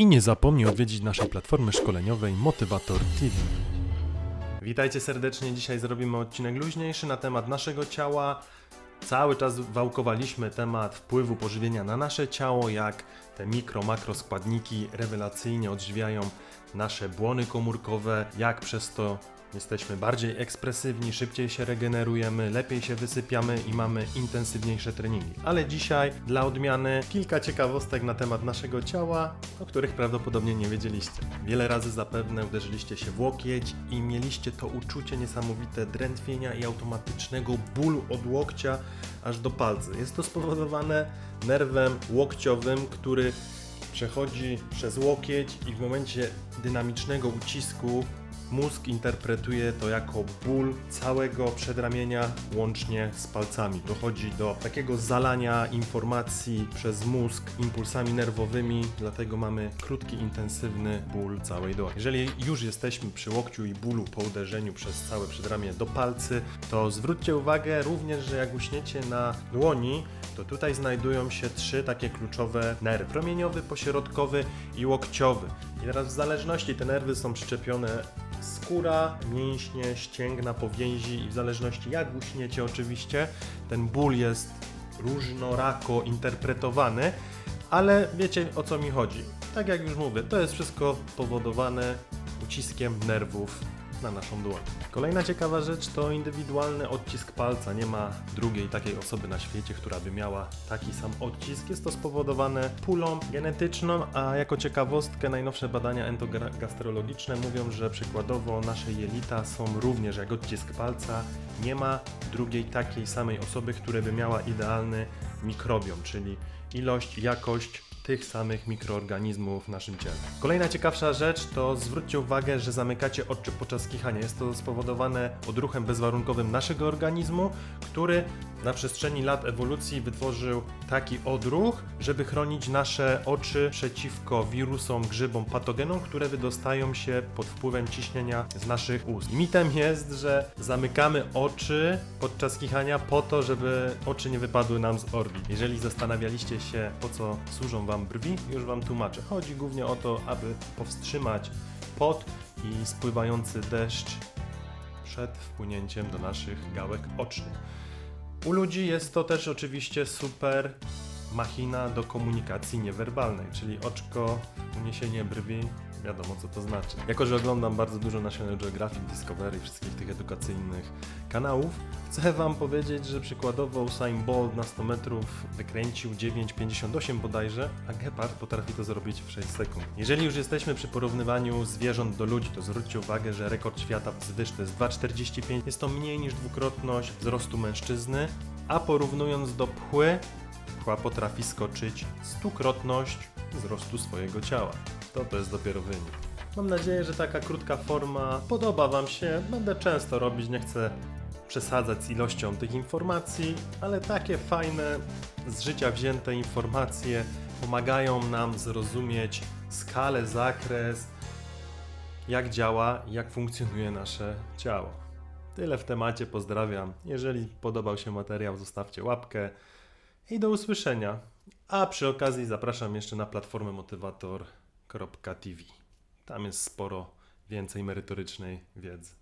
I nie zapomnij odwiedzić naszej platformy szkoleniowej Motywator TV. Witajcie serdecznie. Dzisiaj zrobimy odcinek luźniejszy na temat naszego ciała. Cały czas wałkowaliśmy temat wpływu pożywienia na nasze ciało, jak te mikro, makro składniki rewelacyjnie odżywiają nasze błony komórkowe, jak przez to jesteśmy bardziej ekspresywni, szybciej się regenerujemy, lepiej się wysypiamy i mamy intensywniejsze treningi. Ale dzisiaj dla odmiany kilka ciekawostek na temat naszego ciała, o których prawdopodobnie nie wiedzieliście. Wiele razy zapewne uderzyliście się w łokieć i mieliście to uczucie niesamowite drętwienia i automatycznego bólu od łokcia aż do palca. Jest to spowodowane nerwem łokciowym, który przechodzi przez łokieć i w momencie dynamicznego ucisku mózg interpretuje to jako ból całego przedramienia łącznie z palcami. Dochodzi do takiego zalania informacji przez mózg impulsami nerwowymi, dlatego mamy krótki, intensywny ból całej dołki. Jeżeli już jesteśmy przy łokciu i bólu po uderzeniu przez całe przedramię do palcy, to zwróćcie uwagę również, że jak uśniecie na dłoni, to tutaj znajdują się trzy takie kluczowe nerwy: promieniowy, pośrodkowy i łokciowy. I teraz w zależności te nerwy są przyczepione skóra, mięśnie, ścięgna, powięzi i w zależności jak uśniecie oczywiście, ten ból jest różnorako interpretowany, ale wiecie o co mi chodzi. Tak jak już mówię, to jest wszystko powodowane uciskiem nerwów na naszą dłoń. Kolejna ciekawa rzecz to indywidualny odcisk palca. Nie ma drugiej takiej osoby na świecie, która by miała taki sam odcisk. Jest to spowodowane pulą genetyczną, a jako ciekawostkę najnowsze badania endogastrologiczne mówią, że przykładowo nasze jelita są również jak odcisk palca. Nie ma drugiej takiej samej osoby, która by miała idealny mikrobiom, czyli ilość, jakość tych samych mikroorganizmów w naszym ciele. Kolejna ciekawsza rzecz to zwróćcie uwagę, że zamykacie oczy podczas kichania. Jest to spowodowane odruchem bezwarunkowym naszego organizmu, który na przestrzeni lat ewolucji wytworzył taki odruch, żeby chronić nasze oczy przeciwko wirusom, grzybom, patogenom, które wydostają się pod wpływem ciśnienia z naszych ust. Mitem jest, że zamykamy oczy podczas kichania po to, żeby oczy nie wypadły nam z orbit. Jeżeli zastanawialiście się, po co służą Wam brwi, już Wam tłumaczę. Chodzi głównie o to, aby powstrzymać pot i spływający deszcz przed wpłynięciem do naszych gałek ocznych. U ludzi jest to też oczywiście super machina do komunikacji niewerbalnej, czyli oczko, uniesienie brwi, wiadomo co to znaczy. Jako, że oglądam bardzo dużo National Geographic, Discovery, wszystkich tych edukacyjnych kanałów, chcę Wam powiedzieć, że przykładowo Usain Bolt na 100 metrów wykręcił 9,58 bodajże, a Gepard potrafi to zrobić w 6 sekund. Jeżeli już jesteśmy przy porównywaniu zwierząt do ludzi, to zwróćcie uwagę, że rekord świata w wzwyż to jest 2,45. Jest to mniej niż dwukrotność wzrostu mężczyzny, a porównując do pchły, pchła potrafi skoczyć stukrotność wzrostu swojego ciała. To to jest dopiero wynik. Mam nadzieję, że taka krótka forma podoba Wam się. Będę często robić, nie chcę przesadzać z ilością tych informacji, ale takie fajne, z życia wzięte informacje pomagają nam zrozumieć skalę, zakres, jak działa jak funkcjonuje nasze ciało. Tyle w temacie, pozdrawiam. Jeżeli podobał się materiał, zostawcie łapkę i do usłyszenia. A przy okazji zapraszam jeszcze na platformę motywator.tv. Tam jest sporo więcej merytorycznej wiedzy.